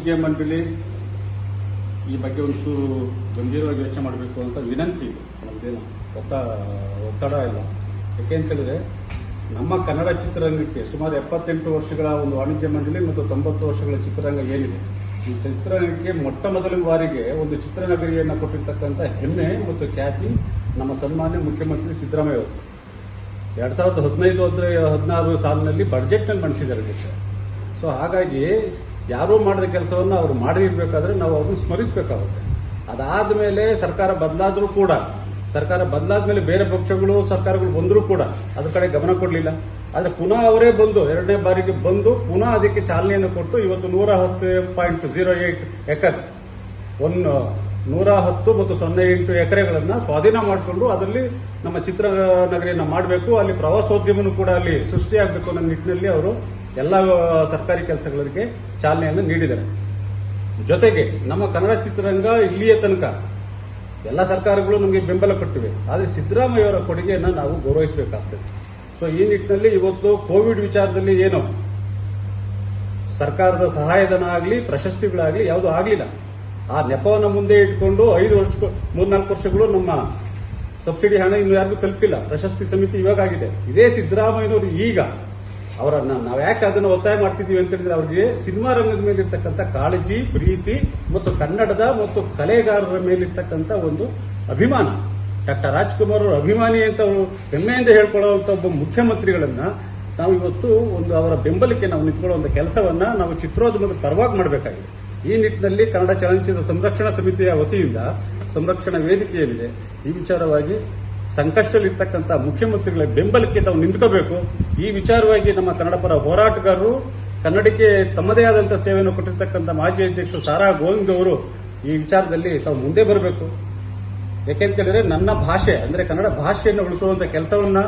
ವಾಣಿಜ್ಯ ಮಂಡಳಿ ಈ ಬಗ್ಗೆ ಒಂಚೂರು ಗಂಭೀರವಾಗಿ ಯೋಚನೆ ಮಾಡಬೇಕು ಅಂತ ವಿನಂತಿ ಇದೆ. ಒತ್ತ, ಒತ್ತಡ ಇಲ್ಲ. ಯಾಕೆ ಅಂತ ಹೇಳಿದ್ರೆ, ನಮ್ಮ ಕನ್ನಡ ಚಿತ್ರರಂಗಕ್ಕೆ ಸುಮಾರು ಎಪ್ಪತ್ತೆಂಟು ವರ್ಷಗಳ ಒಂದು ವಾಣಿಜ್ಯ ಮಂಡಳಿ ಮತ್ತು ತೊಂಬತ್ತು ವರ್ಷಗಳ ಚಿತ್ರರಂಗ ಏನಿದೆ, ಈ ಚಿತ್ರರಂಗಕ್ಕೆ ಮೊಟ್ಟ ಮೊದಲ ಬಾರಿಗೆ ಒಂದು ಚಿತ್ರನಗರಿಯನ್ನು ಕೊಟ್ಟಿರ್ತಕ್ಕಂಥ ಹೆಮ್ಮೆ ಮತ್ತು ಖ್ಯಾತಿ ನಮ್ಮ ಸನ್ಮಾನ್ಯ ಮುಖ್ಯಮಂತ್ರಿ ಸಿದ್ದರಾಮಯ್ಯ ಅವರು. ಎರಡ್ ಸಾವಿರದ ಹದಿನೈದು ಹದಿನಾರು ಸಾಲಿನಲ್ಲಿ ಬಡ್ಜೆಟ್ನಲ್ಲಿ ಮಂಡಿಸಿದ್ದಾರೆ ಸೊ ಹಾಗಾಗಿ ಯಾರೋ ಮಾಡಿದ ಕೆಲಸವನ್ನು ಅವರು ಮಾಡಿರ್ಬೇಕಾದ್ರೆ ನಾವು ಅವ್ರನ್ನ ಸ್ಮರಿಸಬೇಕಾಗುತ್ತೆ. ಅದಾದ ಮೇಲೆ ಸರ್ಕಾರ ಬದಲಾದರೂ ಕೂಡ, ಸರ್ಕಾರ ಬದಲಾದ ಮೇಲೆ ಬೇರೆ ಪಕ್ಷಗಳು, ಸರ್ಕಾರಗಳು ಬಂದರೂ ಕೂಡ ಅದ್ರ ಕಡೆ ಗಮನ ಕೊಡಲಿಲ್ಲ. ಆದರೆ ಪುನಃ ಅವರೇ ಬಂದು, ಎರಡನೇ ಬಾರಿಗೆ ಬಂದು ಪುನಃ ಅದಕ್ಕೆ ಚಾಲನೆಯನ್ನು ಕೊಟ್ಟು ಇವತ್ತು ನೂರ ಹತ್ತು ಪಾಯಿಂಟ್ ಜೀರೋ ಏಟ್ ಎಕರ್ಸ್ ಒಂದು ನೂರ ಹತ್ತು ಮತ್ತು ಸೊನ್ನೆ ಎಂಟು ಎಕರೆಗಳನ್ನು ಸ್ವಾಧೀನ ಮಾಡಿಕೊಂಡು ಅದರಲ್ಲಿ ನಮ್ಮ ಚಿತ್ರನಗರಿಯನ್ನು ಮಾಡಬೇಕು, ಅಲ್ಲಿ ಪ್ರವಾಸೋದ್ಯಮನೂ ಕೂಡ ಅಲ್ಲಿ ಸೃಷ್ಟಿಯಾಗಬೇಕು ಅನ್ನೋ ನಿಟ್ಟಿನಲ್ಲಿ ಅವರು ಎಲ್ಲ ಸರ್ಕಾರಿ ಕೆಲಸಗಳಿಗೆ ಚಾಲನೆಯನ್ನು ನೀಡಿದ್ದಾರೆ. ಜೊತೆಗೆ ನಮ್ಮ ಕನ್ನಡ ಚಿತ್ರರಂಗ ಇಲ್ಲಿಯ ತನಕ ಎಲ್ಲ ಸರ್ಕಾರಗಳು ನಮಗೆ ಬೆಂಬಲ ಕೊಟ್ಟಿವೆ. ಆದರೆ ಸಿದ್ದರಾಮಯ್ಯವರ ಕೊಡುಗೆಯನ್ನು ನಾವು ಗೌರವಿಸಬೇಕಾಗ್ತದೆ. ಸೊ ಈ ನಿಟ್ಟಿನಲ್ಲಿ ಇವತ್ತು ಕೋವಿಡ್ ವಿಚಾರದಲ್ಲಿ ಏನು ಸರ್ಕಾರದ ಸಹಾಯಧನ ಆಗಲಿ ಪ್ರಶಸ್ತಿಗಳಾಗಲಿ ಯಾವುದೂ ಆಗಲಿಲ್ಲ. ಆ ನೆಪವನ್ನು ಮುಂದೆ ಇಟ್ಕೊಂಡು ಐದು ವರ್ಷ, ಮೂರ್ನಾಲ್ಕು ವರ್ಷಗಳು ನಮ್ಮ ಸಬ್ಸಿಡಿ ಹಣ ಇನ್ನು ಯಾರಿಗೂ ತಲುಪಿಲ್ಲ. ಪ್ರಶಸ್ತಿ ಸಮಿತಿ ಇವಾಗ ಆಗಿದೆ. ಇದೇ ಸಿದ್ದರಾಮಯ್ಯನವರು ಈಗ ಅವರನ್ನ ನಾವು ಯಾಕೆ ಅದನ್ನು ಒತ್ತಾಯ ಮಾಡ್ತಿದ್ದೀವಿ ಅಂತ ಹೇಳಿದ್ರೆ ಅವರಿಗೆ ಸಿನಿಮಾ ರಂಗದ ಮೇಲಿರ್ತಕ್ಕಂಥ ಕಾಳಜಿ, ಪ್ರೀತಿ ಮತ್ತು ಕನ್ನಡದ ಮತ್ತು ಕಲೆಗಾರರ ಮೇಲಿರ್ತಕ್ಕಂಥ ಒಂದು ಅಭಿಮಾನ. ಡಾಕ್ಟರ್ ರಾಜ್ಕುಮಾರ್ ಅವರು ಅಭಿಮಾನಿ ಅಂತ ಅವರು ಹೆಮ್ಮೆಯಿಂದ ಹೇಳ್ಕೊಳ್ಳುವಂತ ಒಬ್ಬ ಮುಖ್ಯಮಂತ್ರಿಗಳನ್ನ ನಾವು ಇವತ್ತು ಒಂದು ಅವರ ಬೆಂಬಲಕ್ಕೆ ನಾವು ನಿಂತ್ಕೊಳ್ಳುವಂತ ಕೆಲಸವನ್ನ ನಾವು ಚಿತ್ರೋದ್ಯಮದ ಪರವಾಗಿ ಮಾಡಬೇಕಾಗಿದೆ. ಈ ನಿಟ್ಟಿನಲ್ಲಿ ಕನ್ನಡ ಚಲನಚಿತ್ರ ಸಂರಕ್ಷಣಾ ಸಮಿತಿಯ ವತಿಯಿಂದ ಸಂರಕ್ಷಣಾ ವೇದಿಕೆಯಲ್ಲಿದೆ ಈ ವಿಚಾರವಾಗಿ ಸಂಕಷ್ಟದಲ್ಲಿರ್ತಕ್ಕಂಥ ಮುಖ್ಯಮಂತ್ರಿಗಳ ಬೆಂಬಲಕ್ಕೆ ತಾವು ನಿಂತ್ಕೋಬೇಕು. ಈ ವಿಚಾರವಾಗಿ ನಮ್ಮ ಕನ್ನಡ ಪರ ಹೋರಾಟಗಾರರು ಕನ್ನಡಕ್ಕೆ ತಮ್ಮದೇ ಆದಂತಹ ಸೇವೆಯನ್ನು ಕೊಟ್ಟಿರ್ತಕ್ಕಂಥ ಮಾಜಿ ಅಧ್ಯಕ್ಷರು ಸಾರಾ ಗೋವಿಂದ್ ಅವರು ಈ ವಿಚಾರದಲ್ಲಿ ತಾವು ಮುಂದೆ ಬರಬೇಕು. ಯಾಕೆಂತ ಹೇಳಿದ್ರೆ ನನ್ನ ಭಾಷೆ, ಅಂದ್ರೆ ಕನ್ನಡ ಭಾಷೆಯನ್ನು ಉಳಿಸುವಂತ ಕೆಲಸವನ್ನ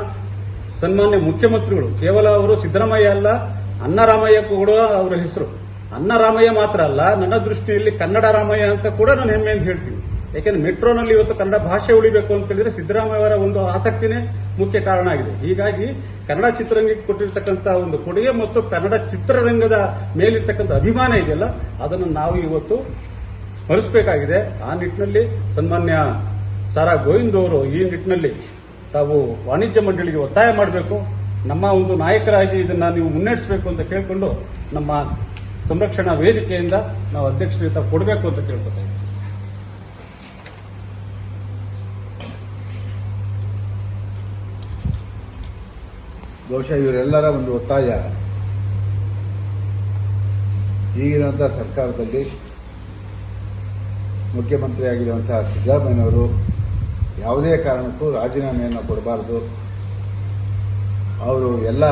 ಸನ್ಮಾನ್ಯ ಮುಖ್ಯಮಂತ್ರಿಗಳು, ಕೇವಲ ಅವರು ಸಿದ್ದರಾಮಯ್ಯ ಅಲ್ಲ ಅನ್ನರಾಮಯ್ಯ ಕೂಡ ಅವರ ಹೆಸರು. ಅನ್ನರಾಮಯ್ಯ ಮಾತ್ರ ಅಲ್ಲ, ನನ್ನ ದೃಷ್ಟಿಯಲ್ಲಿ ಕನ್ನಡ ರಾಮಯ್ಯ ಅಂತ ಕೂಡ ನಾನು ಹೆಮ್ಮೆಯಿಂದ ಹೇಳ್ತೀನಿ. ಯಾಕೆಂದ್ರೆ ಮೆಟ್ರೋನಲ್ಲಿ ಇವತ್ತು ಕನ್ನಡ ಭಾಷೆ ಉಳಿಬೇಕು ಅಂತ ಹೇಳಿದ್ರೆ ಸಿದ್ದರಾಮಯ್ಯ ಅವರ ಒಂದು ಆಸಕ್ತಿನೇ ಮುಖ್ಯ ಕಾರಣ ಆಗಿದೆ. ಹೀಗಾಗಿ ಕನ್ನಡ ಚಿತ್ರರಂಗಕ್ಕೆ ಕೊಟ್ಟಿರ್ತಕ್ಕಂಥ ಒಂದು ಕೊಡುಗೆ ಮತ್ತು ಕನ್ನಡ ಚಿತ್ರರಂಗದ ಮೇಲಿರ್ತಕ್ಕಂಥ ಅಭಿಮಾನ ಇದೆಯಲ್ಲ, ಅದನ್ನು ನಾವು ಇವತ್ತು ಸ್ಮರಿಸಬೇಕಾಗಿದೆ. ಆ ನಿಟ್ಟಿನಲ್ಲಿ ಸನ್ಮಾನ್ಯ ಸಾರಾ ಗೋವಿಂದ್ ಅವರು ಈ ನಿಟ್ಟಿನಲ್ಲಿ ತಾವು ವಾಣಿಜ್ಯ ಮಂಡಳಿಗೆ ಒತ್ತಾಯ ಮಾಡಬೇಕು. ನಮ್ಮ ಒಂದು ನಾಯಕರಾಗಿ ಇದನ್ನು ನೀವು ಮುನ್ನಡೆಸಬೇಕು ಅಂತ ಕೇಳಿಕೊಂಡು ನಮ್ಮ ಸಂರಕ್ಷಣಾ ವೇದಿಕೆಯಿಂದ ನಾವು ಅಧ್ಯಕ್ಷರಿಗೆ ಕೊಡಬೇಕು ಅಂತ ಕೇಳ್ಕೊತೇವೆ ಬಹುಶಃ ಇವರೆಲ್ಲರ ಒಂದು ಒತ್ತಾಯ. ಈಗಿರುವಂತಹ ಸರ್ಕಾರದಲ್ಲಿ ಮುಖ್ಯಮಂತ್ರಿ ಆಗಿರುವಂತಹ ಸಿದ್ದರಾಮಯ್ಯನವರು ಯಾವುದೇ ಕಾರಣಕ್ಕೂ ರಾಜೀನಾಮೆಯನ್ನು ಕೊಡಬಾರದು. ಅವರು ಎಲ್ಲ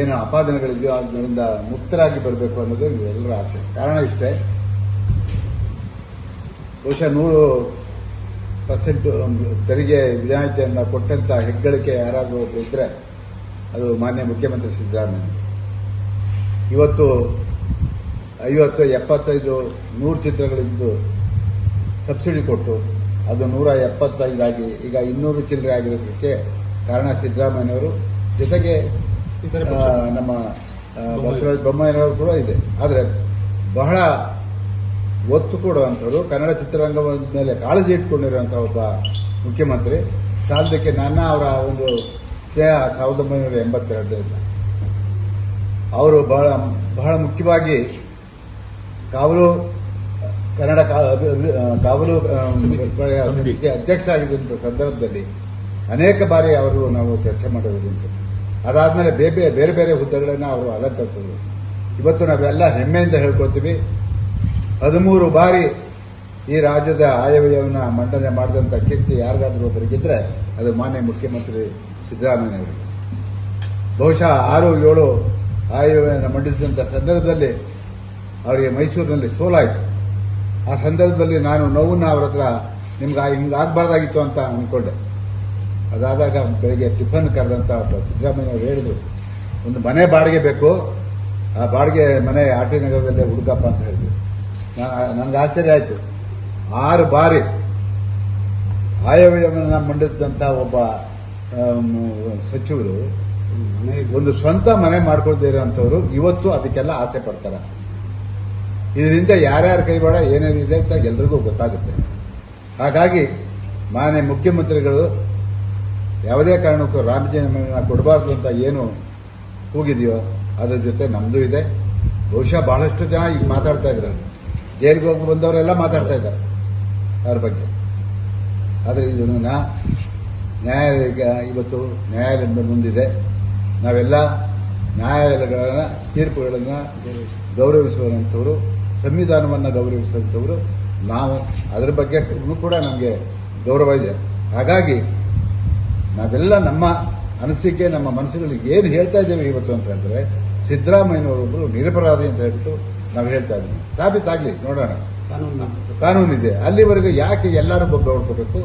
ಏನು ಆಪಾದನೆಗಳಿದೆಯೋ ಅದರಿಂದ ಮುಕ್ತರಾಗಿ ಬರಬೇಕು ಅನ್ನೋದು ಇವರೆಲ್ಲರ ಆಸೆ. ಕಾರಣ ಇಷ್ಟೇ. ಬಹುಶಃ ನೂರು ಪರ್ಸೆಂಟ್ ತೆರಿಗೆ ವಿನಾಯಿತಿಯನ್ನು ಕೊಟ್ಟಂತ ಹೆಗ್ಗಳಿಕೆ ಯಾರಾದರೂ ಒಬ್ಬರು ಇದ್ರೆ ಅದು ಮಾನ್ಯ ಮುಖ್ಯಮಂತ್ರಿ ಸಿದ್ದರಾಮಯ್ಯ. ಇವತ್ತು ಐವತ್ತು ಎಪ್ಪತ್ತೈದು ನೂರು ಚಿತ್ರಗಳಿದ್ದು ಸಬ್ಸಿಡಿ ಕೊಟ್ಟು ಅದು ನೂರ ಎಪ್ಪತ್ತೈದಾಗಿ ಈಗ ಇನ್ನೂರು ಚಿಲ್ಲರೆ ಆಗಿರೋದಕ್ಕೆ ಕಾರಣ ಸಿದ್ದರಾಮಯ್ಯನವರು. ಜೊತೆಗೆ ನಮ್ಮ ಬಸವರಾಜ ಬೊಮ್ಮಾಯಿನವರು ಕೂಡ ಇದೆ. ಆದರೆ ಬಹಳ ಒತ್ತು ಕೊಡುವಂಥವ್ರು ಕನ್ನಡ ಚಿತ್ರರಂಗದ ಮೇಲೆ ಕಾಳಜಿ ಇಟ್ಕೊಂಡಿರುವಂಥ ಒಬ್ಬ ಮುಖ್ಯಮಂತ್ರಿ. ಸಾಲದಕ್ಕೆ ನನ್ನ ಅವರ ಒಂದು ಸಾವಿರದ ಒಂಬೈನೂರ ಎಂಬತ್ತೆರಡರಿಂದ. ಅವರು ಬಹಳ ಬಹಳ ಮುಖ್ಯವಾಗಿ ಕಾವಲು ಕನ್ನಡ ಕಾವಲು ಸಮಿತಿ. ಅಧ್ಯಕ್ಷರಾಗಿದ್ದಂಥ ಸಂದರ್ಭದಲ್ಲಿ ಅನೇಕ ಬಾರಿ ಅವರು ನಾವು ಚರ್ಚೆ ಮಾಡುವುದುಂಟು ಅದಾದಮೇಲೆ ಬೇರೆ ಬೇರೆ ಬೇರೆ ಹುದ್ದೆಗಳನ್ನು ಅವರು ಅಲಂಕರಿಸಿದರು. ಇವತ್ತು ನಾವೆಲ್ಲ ಹೆಮ್ಮೆಯಿಂದ ಹೇಳ್ಕೊಳ್ತೀವಿ. ಹದಿಮೂರು ಬಾರಿ ಈ ರಾಜ್ಯದ ಆಯವ್ಯಯವನ್ನು ಮಂಡನೆ ಮಾಡಿದಂಥ ಕೀರ್ತಿ ಯಾರಿಗಾದರೂ ಒಬ್ಬರಿಗಿದ್ರೆ ಅದು ಮಾನ್ಯ ಮುಖ್ಯಮಂತ್ರಿ ಸಿದ್ದರಾಮಯ್ಯನವರಿಗೆ ಬಹುಶಃ ಆರು ಏಳು ಆಯವ್ಯಯವನ್ನು ಮಂಡಿಸಿದಂಥ ಸಂದರ್ಭದಲ್ಲಿ ಅವರಿಗೆ ಮೈಸೂರಿನಲ್ಲಿ ಸೋಲಾಯಿತು. ಆ ಸಂದರ್ಭದಲ್ಲಿ ನಾನು ನೋವನ್ನು ಅವ್ರ ಹತ್ರ ನಿಮ್ಗೆ ಹಿಂಗೆ ಆಗಬಾರ್ದಾಗಿತ್ತು ಅಂತ ಅಂದ್ಕೊಂಡೆ ಅದಾದಾಗ ಬೆಳಿಗ್ಗೆ ಟಿಫನ್ ಕರೆದಂತ ಸಿದ್ದರಾಮಯ್ಯ ಅವರು ಹೇಳಿದ್ರು, ಒಂದು ಮನೆ ಬಾಡಿಗೆ ಬೇಕು. ಆ ಬಾಡಿಗೆ ಮನೆ ಆರ್ ಟಿ ನಗರದಲ್ಲೇ ಹುಡುಕಪ್ಪ ಅಂತ ಹೇಳಿದ್ರು. ನನಗೆ ಆಶ್ಚರ್ಯ ಆಯಿತು. ಆರು ಬಾರಿ ಆಯವ್ಯಯವನ್ನು ಮಂಡಿಸಿದಂಥ ಒಬ್ಬ ಸಚಿವರು ಒಂದು ಸ್ವಂತ ಮನೆ ಮಾಡ್ಕೊಳ್ತೀರ ಅಂತವ್ರು ಇವತ್ತು ಅದಕ್ಕೆಲ್ಲ ಆಸೆ ಪಡ್ತಾರೆ. ಇದರಿಂದ ಯಾರ್ಯಾರ ಕೈವಾಡ ಏನೇನಿದೆ ಅಂತ ಎಲ್ರಿಗೂ ಗೊತ್ತಾಗುತ್ತೆ. ಹಾಗಾಗಿ ಮಾನ್ಯ ಮುಖ್ಯಮಂತ್ರಿಗಳು ಯಾವುದೇ ಕಾರಣಕ್ಕೂ ರಾಮಜನ್ಮನ ಕೊಡಬಾರ್ದು ಅಂತ ಏನು ಕೂಗಿದೆಯೋ ಅದರ ಜೊತೆ ನಮ್ಮದು ಇದೆ. ಬಹುಶಃ ಬಹಳಷ್ಟು ಜನ ಈಗ ಮಾತಾಡ್ತಾ ಇದ್ದಾರೆ. ಜೈಲಿಗೆ ಹೋಗಿ ಬಂದವರೆಲ್ಲ ಮಾತಾಡ್ತಾ ಇದ್ದಾರೆ. ಅದ್ರ ಬಗ್ಗೆ. ಆದರೆ ಇದನ್ನು ನ್ಯಾಯಾಲಯ ಇವತ್ತು ನ್ಯಾಯಾಲಯದ ಮುಂದಿದೆ. ನಾವೆಲ್ಲ ನ್ಯಾಯಾಲಯಗಳ ತೀರ್ಪುಗಳನ್ನು ಗೌರವಿಸುವಂಥವರು ಸಂವಿಧಾನವನ್ನು ಗೌರವಿಸುವಂಥವರು ನಾವು. ಅದರ ಬಗ್ಗೆ ಕೂಡ ನಮಗೆ ಗೌರವ ಇದೆ. ಹಾಗಾಗಿ ನಾವೆಲ್ಲ ನಮ್ಮ ಅನಿಸಿಕೆ ನಮ್ಮ ಮನಸ್ಸುಗಳಿಗೆ ಏನು ಹೇಳ್ತಾ ಇದ್ದೇವೆ ಇವತ್ತು ಅಂತ ಹೇಳಿದ್ರೆ ಸಿದ್ದರಾಮಯ್ಯನವರೊಬ್ಬರು ನಿರಪರಾಧಿ ಅಂತ ಹೇಳ್ಬಿಟ್ಟು ನಾವು ಹೇಳ್ತಾ ಇದ್ದೀವಿ. ಸಾಬೀತಾಗ್ಲಿ ನೋಡೋಣ. ಕಾನೂನು ಕಾನೂನಿದೆ ಅಲ್ಲಿವರೆಗೂ ಯಾಕೆ ಎಲ್ಲರೂ ಬಗ್ಗೆ ಹೊಡ್ಕೋಬೇಕು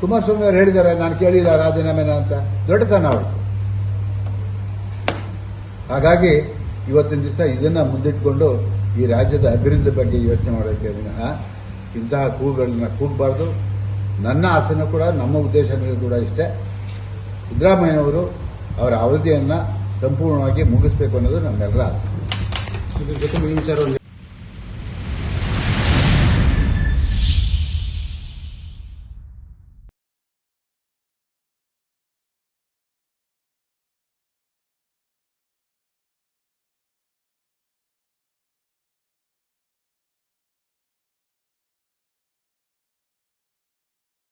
ಕುಮಾರಸ್ವಾಮಿ ಅವರು ಹೇಳಿದ್ದಾರೆ, ನಾನು ಕೇಳಿಲ್ಲ ರಾಜೀನಾಮೆನ ಅಂತ. ದೊಡ್ಡತನ ಅವರು. ಹಾಗಾಗಿ ಇವತ್ತಿನ ದಿವಸ ಇದನ್ನ ಮುಂದಿಟ್ಕೊಂಡು ಈ ರಾಜ್ಯದ ಅಭಿವೃದ್ಧಿ ಬಗ್ಗೆ ಯೋಚನೆ ಮಾಡೋಕೆ ವಿನಃ ಇಂತಹ ಕೂಗುಗಳನ್ನ ಕೂಗಬಾರ್ದು. ನನ್ನ ಆಸೆನೂ ಕೂಡ, ನಮ್ಮ ಉದ್ದೇಶಗಳು ಕೂಡ ಇಷ್ಟೇ. ಸಿದ್ದರಾಮಯ್ಯನವರು ಅವರ ಅವಧಿಯನ್ನು ಸಂಪೂರ್ಣವಾಗಿ ಮುಗಿಸ್ಬೇಕು ಅನ್ನೋದು ನಮ್ಮೆಲ್ಲರ ಆಸೆ. ಜೊತೆ